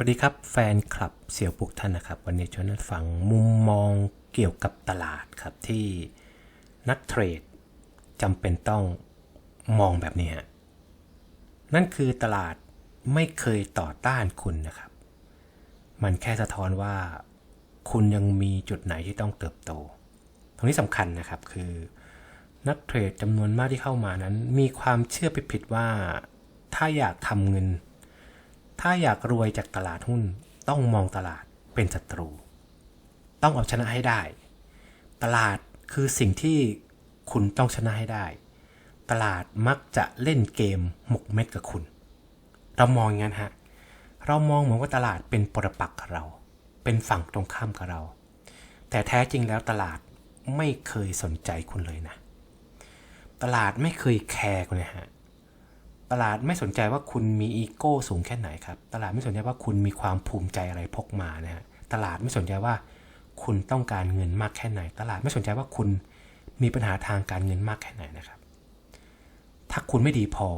วัสดีครับแฟนคลับเสี่ยวปุกท่านนะครับ วันนี้ชวนฟังมุมมองเกี่ยวกับตลาดครับที่นักเทรดจำเป็นต้องมองแบบนี้ฮะนั่นคือตลาดไม่เคยต่อต้านคุณนะครับ มันแค่สะท้อนว่าคุณยังมีจุดไหนที่ต้องเติบโต ตรงนี้สำคัญนะครับคือนักเทรดจำนวนมากที่เข้ามานั้น มีความเชื่อผิดๆว่า ถ้าอยากทำเงิน ถ้าอยากรวยจากตลาดหุ้น ต้องมองตลาดเป็นศัตรู ต้องเอาชนะให้ได้ ตลาดคือสิ่งที่คุณต้องชนะให้ได้ ตลาดมักจะเล่นเกมหมกเม็ดกับคุณ เรามองอย่างนั้นฮะ เรามองเหมือนว่าตลาดเป็นปรปักษ์กับเรา เป็นฝั่งตรงข้ามกับเรา แต่แท้จริงแล้วตลาดไม่เคยสนใจคุณเลยนะ ตลาดไม่เคยแคร์คุณเลยฮะ ตลาดไม่สนใจว่าคุณมีอีโก้สูงแค่ไหนครับ ตลาดไม่สนใจว่าคุณมีความภูมิใจอะไรพกมานะฮะตลาดไม่สนใจว่าคุณต้องการเงินมากแค่ไหน ตลาดไม่สนใจว่าคุณมีปัญหาทางการเงินมากแค่ไหนนะครับ ถ้าคุณไม่ดีพอ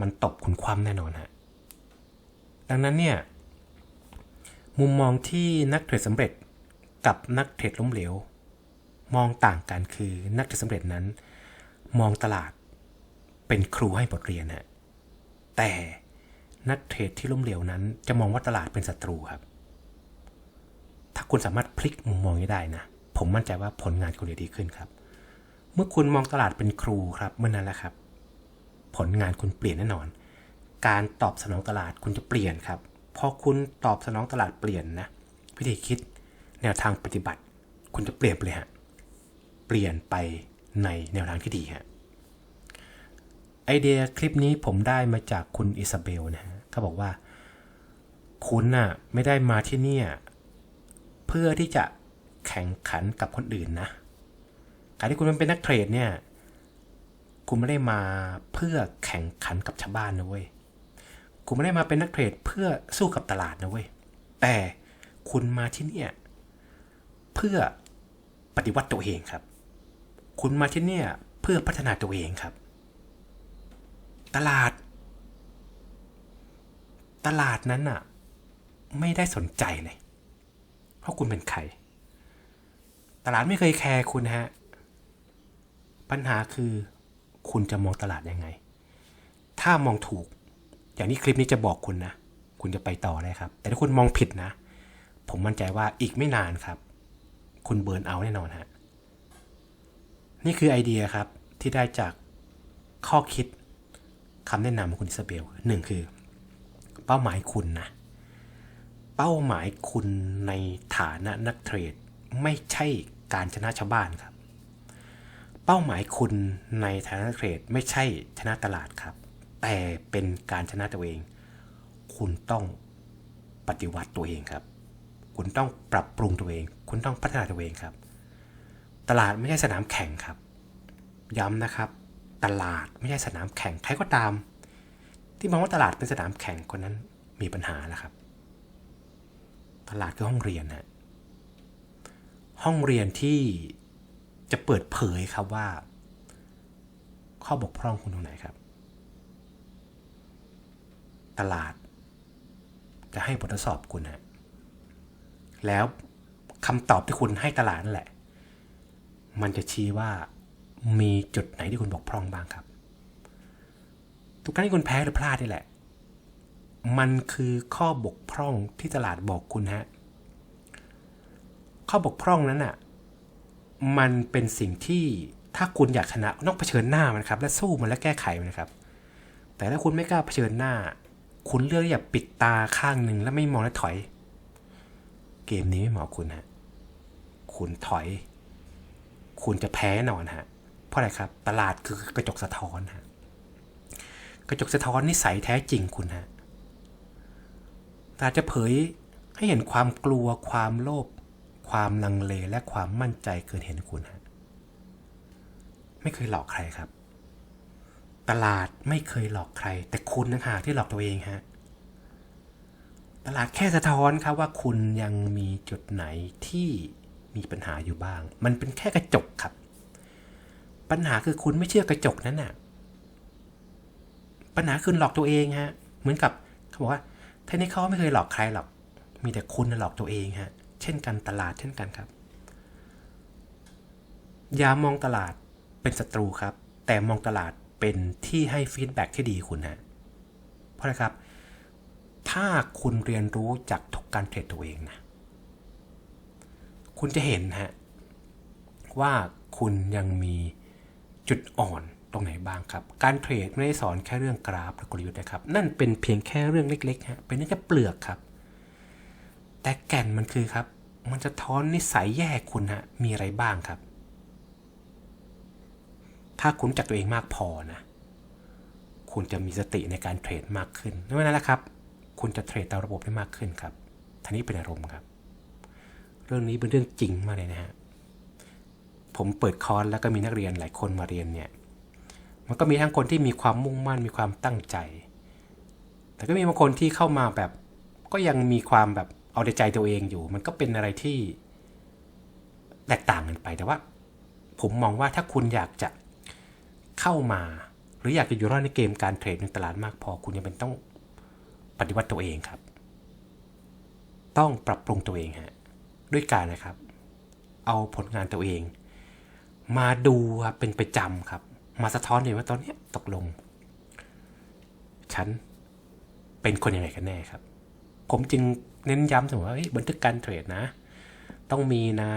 มันตบคุณคว่ำแน่นอนฮะดังนั้นเนี่ย มุมมองที่นักเทรดสำเร็จกับนักเทรดล้มเหลว มองต่างกันคือนักเทรดสำเร็จนั้น มองตลาดเป็นครูให้บทเรียนฮะ แต่นักเทรดที่ล้มเหลวนั้น จะมองว่าตลาดเป็นศัตรูครับ ถ้าคุณสามารถพลิกมุมมองนี้ได้นะ ผมมั่นใจว่าผลงานคุณจะดีขึ้นครับ เมื่อคุณมองตลาดเป็นครูครับเมื่อนั้นแหละครับ ผลงานคุณเปลี่ยนแน่นอน การตอบสนองตลาดคุณจะเปลี่ยนครับ พอคุณตอบสนองตลาดเปลี่ยนนะ วิธีคิดแนวทางปฏิบัติ คุณจะเปลี่ยนไปเลยฮะ เปลี่ยนไปในแนวทางที่ดีฮะ ไอเดียคลิปนี้ผมได้มาจากคุณอิซาเบลนะฮะเขาบอกว่า คุณน่ะไม่ได้มาที่เนี่ยเพื่อที่จะแข่งขันกับคนอื่นนะ การที่คุณเป็นนักเทรดเนี่ย คุณไม่ได้มาเพื่อแข่งขันกับชาวบ้านนะเว้ย คุณไม่ได้มาเป็นนักเทรดเพื่อสู้กับตลาดนะเว้ย แต่คุณมาที่เนี่ยเพื่อปฏิวัติตัวเองครับ คุณมาที่เนี่ยเพื่อพัฒนาตัวเองครับ ตลาด ตลาดนั้นอะไม่ได้สนใจเลย เพราะคุณเป็นใคร ตลาดไม่เคยแคร์คุณฮะ ปัญหาคือคุณจะมองตลาดยังไง ถ้ามองถูก อย่างนี้คลิปนี้จะบอกคุณนะ คุณจะไปต่อเลยครับ แต่ถ้าคุณมองผิดนะ ผมมั่นใจว่าอีกไม่นานครับ คุณเบิร์นเอาแน่นอนฮะ นี่คือไอเดียครับที่ได้จากข้อคิด คำแนะนำของคุณอิซาเบลหนึ่งคือ เป้าหมายคุณนะ เป้าหมายคุณในฐานะนักเทรด ไม่ใช่การชนะชาวบ้านครับ เป้าหมายคุณในฐานะนักเทรดไม่ใช่ชนะตลาดครับ แต่เป็นการชนะตัวเอง คุณต้องปฏิวัติตัวเองครับ คุณต้องปรับปรุงตัวเอง คุณต้องพัฒนาตัวเองครับ ตลาดไม่ใช่สนามแข่งครับ ย้ำนะครับ ตลาดไม่ใช่สนามแข่งใครก็ตาม ที่มองว่าตลาดเป็นสนามแข่งคนนั้นมีปัญหาแล้วครับ ตลาดคือห้องเรียนนะห้องเรียนที่จะเปิดเผยครับว่า ข้อบกพร่องคุณตรงไหนครับ ตลาด จะให้บททดสอบคุณฮะแล้วคำตอบที่คุณให้ตลาดนั่นแหละ มันจะชี้ว่า มีจุดไหนที่คุณบกพร่องบ้างครับ ทุกครั้งที่คุณแพ้หรือพลาดนี่แหละ มันคือข้อบกพร่องที่ตลาดบอกคุณฮะ ข้อบกพร่องนั้นอะ มันเป็นสิ่งที่ถ้าคุณอยากชนะต้องเผชิญหน้ามันครับ และสู้มันและแก้ไขมันนะครับ แต่ถ้าคุณไม่กล้าเผชิญหน้า คุณเลือกที่จะปิดตาข้างหนึ่งแล้วไม่มองและถอย เกมนี้ไม่เหมาะคุณฮะ คุณถอย คุณจะแพ้แน่นอนฮะ เพราะอะไรครับ ตลาดคือกระจกสะท้อนฮะกระจกสะท้อนนิสัยแท้จริงคุณฮะตลาดจะเผยให้เห็นความกลัวความโลภความลังเลและความมั่นใจเกินเห็นคุณฮะไม่เคยหลอกใครครับ ตลาดไม่เคยหลอกใคร แต่คุณนะหากที่หลอกตัวเองฮะตลาดแค่สะท้อนครับว่าคุณยังมีจุดไหนที่มีปัญหาอยู่บ้าง มันเป็นแค่กระจกครับ ปัญหาคือคุณไม่เชื่อกระจกนั้นน่ะ ปัญหาคือหลอกตัวเองฮะ เหมือนกับเขาบอกว่าเทคนิคเขาไม่เคยหลอกใครหรอก มีแต่คุณน่ะหลอกตัวเองฮะ เช่นกันตลาดเช่นกันครับ อย่ามองตลาดเป็นศัตรูครับ แต่มองตลาดเป็นที่ให้ฟีดแบ็กที่ดีคุณฮะเพราะอะไรครับ ถ้าคุณเรียนรู้จากทุกการเทรดตัวเองนะ คุณจะเห็นฮะว่าคุณยังมี จุดอ่อนตรงไหนบ้างครับ การเทรดไม่ได้สอนแค่เรื่องกราฟและกลยุทธ์นะครับ นั่นเป็นเพียงแค่เรื่องเล็กๆฮะเป็นแค่เปลือกครับ แต่แก่นมันคือครับ มันจะท้อนนิสัยแย่คุณฮะมีอะไรบ้างครับ ถ้าคุณจักตัวเองมากพอนะ คุณจะมีสติในการเทรดมากขึ้นนั่นแหละครับ คุณจะเทรดตามระบบได้มากขึ้นครับท่านี้เป็นอารมณ์ครับ เรื่องนี้เป็นเรื่องจริงมากเลยนะฮะ ผมเปิดคอร์สแล้วก็มีนักเรียนหลายคนมาเรียนเนี่ย มันก็มีทั้งคนที่มีความมุ่งมั่นมีความตั้งใจ แต่ก็มีบางคนที่เข้ามาแบบก็ยังมีความแบบเอาแต่ใจตัวเองอยู่ มันก็เป็นอะไรที่แตกต่างกันไป แต่ว่า ผมมองว่าถ้าคุณอยากจะเข้ามา หรืออยากจะอยู่รอดในเกมการเทรดในตลาดมากพอคุณยังเป็นต้องปฏิวัติตัวเองครับ ต้องปรับปรุงตัวเองฮะด้วยการนะครับ เอาผลงานตัวเอง มาดูครับเป็นประจำครับ มาสะท้อนเลยว่าตอนนี้ตกลง ฉันเป็นคนยังไงกันแน่ครับ ผมจึงเน้นย้ำเสมอว่าบันทึกการเทรดนะ ต้องมีนะ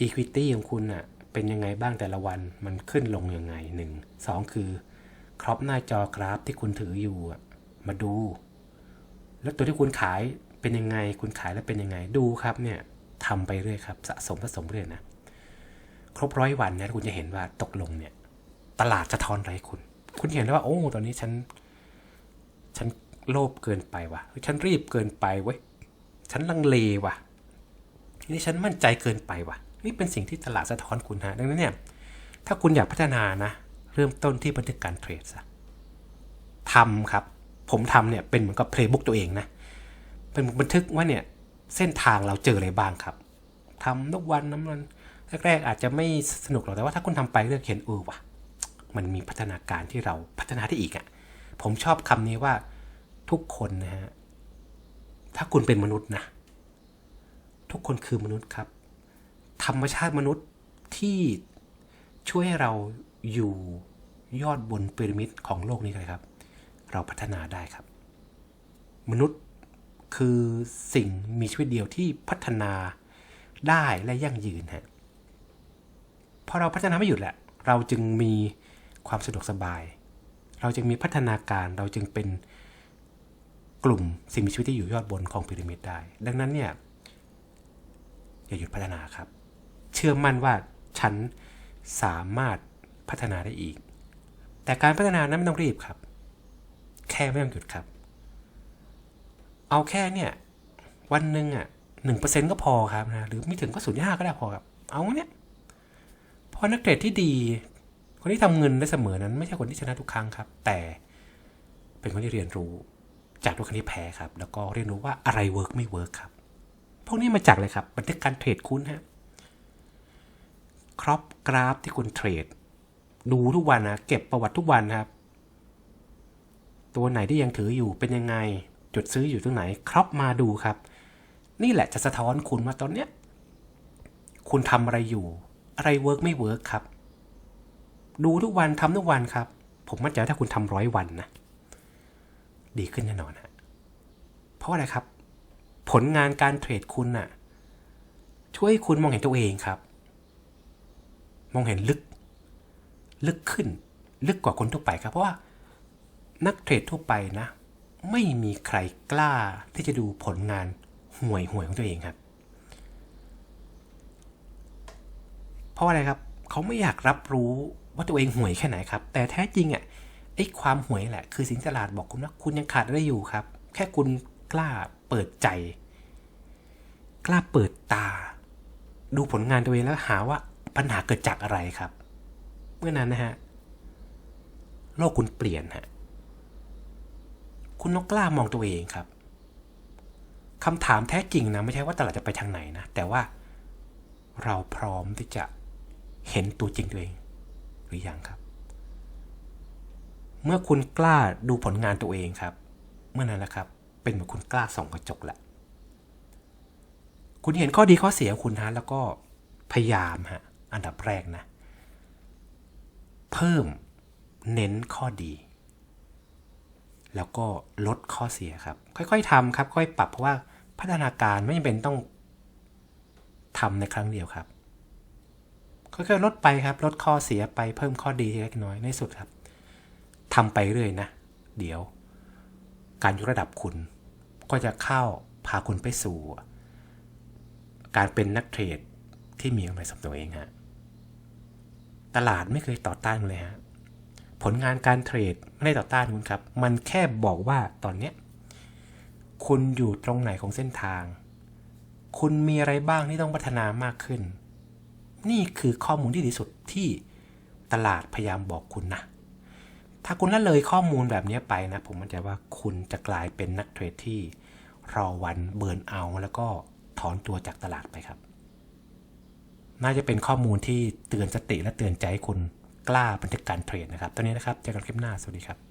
Equity ของคุณอะเป็นยังไงบ้างแต่ละวันมันขึ้นลงยังไงหนึ่งสองคือครอบหน้าจอกราฟที่คุณถืออยู่มาดู แล้วตัวที่คุณขายเป็นยังไง คุณขายแล้วเป็นยังไงดูครับเนี่ยทำไปเรื่อยครับ สะสมสะสมเรื่อยนะ ครบร้อยวันเนี่ยคุณจะเห็นว่าตกลงเนี่ย ตลาดจะทอนไรคุณ คุณเห็นแล้วว่าโอ้ตอนนี้ฉัน ฉันโลภเกินไปว่ะฉันรีบเกินไปเว้ยฉันลังเลว่ะนี่ฉันมั่นใจเกินไปว่ะ นี่เป็นสิ่งที่ตลาดสะท้อนคุณฮะดังนั้นเนี่ย ถ้าคุณอยากพัฒนานะ เริ่มต้นที่บันทึกการเทรดซะทำครับ ผมทำเนี่ยเป็นเหมือนกับเพลย์บุ๊กตัวเองนะ เป็นบันทึกว่าเนี่ยเส้นทางเราเจออะไรบ้างครับทำทุกวันน้ำมัน แรกๆอาจจะไม่สนุกหรอกแต่ว่าถ้าคุณทำไปเรื่อยเห็นเออว่ะ มันมีพัฒนาการที่เราพัฒนาได้อีกอะ่ะ ผมชอบคำนี้ว่าทุกคนนะฮะถ้าคุณเป็นมนุษย์นะ ทุกคนคือมนุษย์ครับ ธรรมชาติมนุษย์ที่ช่วยให้เราอยู่ยอดบนพีระมิดของโลกนี้เลยครับ เราพัฒนาได้ครับ มนุษย์คือสิ่งมีชีวิตเดียวที่พัฒนาได้และยั่งยืนฮะ พอเราพัฒนาไม่หยุดแหละ เราจึงมีความสะดวกสบาย เราจึงมีพัฒนาการเราจึงเป็นกลุ่มสิ่งมีชีวิตที่อยู่ยอดบนของพีระมิดได้ ดังนั้นเนี่ยอย่าหยุดพัฒนาครับ เชื่อมั่นว่าฉันสามารถพัฒนาได้อีก แต่การพัฒนานั้นไม่ต้องรีบครับ แค่ไม่ต้องหยุดครับ เอาแค่เนี่ยวันหนึ่งอะหนึ่งเปอร์เซ็นต์ก็พอครับนะหรือไม่ถึงก็ศูนย์ห้าก็ได้พอครับ เอาเนี่ย พอนักเทรดที่ดี คนที่ทำเงินได้เสมอนั้น ไม่ใช่คนที่ชนะทุกครั้งครับ แต่เป็นคนที่เรียนรู้จากทุกครั้งที่แพ้ครับ แล้วก็เรียนรู้ว่าอะไรเวิร์กไม่เวิร์กครับ พวกนี้มาจากเลยครับ บันทึกการเทรดคุณฮะครอปกราฟที่คุณเทรด ดูทุกวันนะเก็บประวัติทุกวันครับ ตัวไหนที่ยังถืออยู่เป็นยังไง จุดซื้ออยู่ตรงไหนครอปมาดูครับ นี่แหละจะสะท้อนคุณว่าตอนเนี้ยคุณทำอะไรอยู่ อะไรเวิร์กไม่เวิร์กครับ ดูทุกวันทำทุกวันครับ ผมมั่นใจถ้าคุณทำร้อยวันนะ ดีขึ้นแน่นอนฮะเพราะอะไรครับ ผลงานการเทรดคุณน่ะ ช่วยคุณมองเห็นตัวเองครับ มองเห็นลึก ลึกขึ้น ลึกกว่าคนทั่วไปครับ เพราะว่านักเทรดทั่วไปนะ ไม่มีใครกล้าที่จะดูผลงานห่วยห่วยของตัวเองครับ เพ ราะอะไรครับเขาไม่อยากรับรู้ว่าตัวเองห่วยแค่ไหนครับ แต่แท้จริงอะไอ้ความห่วยแหละ คือสินตลาดบอกคุณว่าคุณยังขาดอะไรอยู่ครับ แค่คุณกล้าเปิดใจ กล้าเปิดตา ดูผลงานตัวเองแล้วหาว่าปัญหาเกิดจากอะไรครับ เมื่อนั้นนะฮะโลกคุณเปลี่ยนฮะคุณต้องกล้ามองตัวเองครับคำถามแท้จริงนะไม่ใช่ว่าตลาดจะไปทางไหนนะแต่ว่าเราพร้อมที่จะ เห็นตัวจริงตัวเอง หรือยังครับ เมื่อคุณกล้าดูผลงานตัวเองครับ เมื่อนั้นแหละครับ เป็นเหมือนคุณกล้าส่องกระจกแหละคุณเห็นข้อดีข้อเสียของคุณฮะแล้วก็พยายามฮะอันดับแรกนะ เพิ่มเน้นข้อดี แล้วก็ลดข้อเสียครับ ค่อยๆทำครับ ค่อยปรับเพราะว่าพัฒนาการไม่จำเป็นต้องทำในครั้งเดียวครับ ค่อยๆลดไปครับ ลดข้อเสียไปเพิ่มข้อดีเล็กน้อยในสุดครับทำไปเรื่อยนะ เดี๋ยว การยกระดับคุณ ก็จะเข้าพาคุณไปสู่ การเป็นนักเทรดที่มีกำไรสำหรับตัวเองฮะตลาดไม่เคยต่อต้านเลยฮะผลงานการเทรดไม่ได้ต่อต้านคุณครับ มันแค่บอกว่าตอนเนี้ยคุณอยู่ตรงไหนของเส้นทาง คุณมีอะไรบ้างที่ต้องพัฒนามากขึ้น นี่คือข้อมูลที่ดีสุดที่ตลาดพยายามบอกคุณนะ ถ้าคุณละเลยข้อมูลแบบนี้ไปนะ ผมมั่นใจว่าคุณจะกลายเป็นนักเทรดที่รอวันเบิร์นเอาท์แล้วก็ถอนตัวจากตลาดไปครับ น่าจะเป็นข้อมูลที่เตือนสติและเตือนใจใคุณกล้าบันทึกการเทรดนะครับ ตอนนี้นะครับ เจอกันคลิปหน้า สวัสดีครับ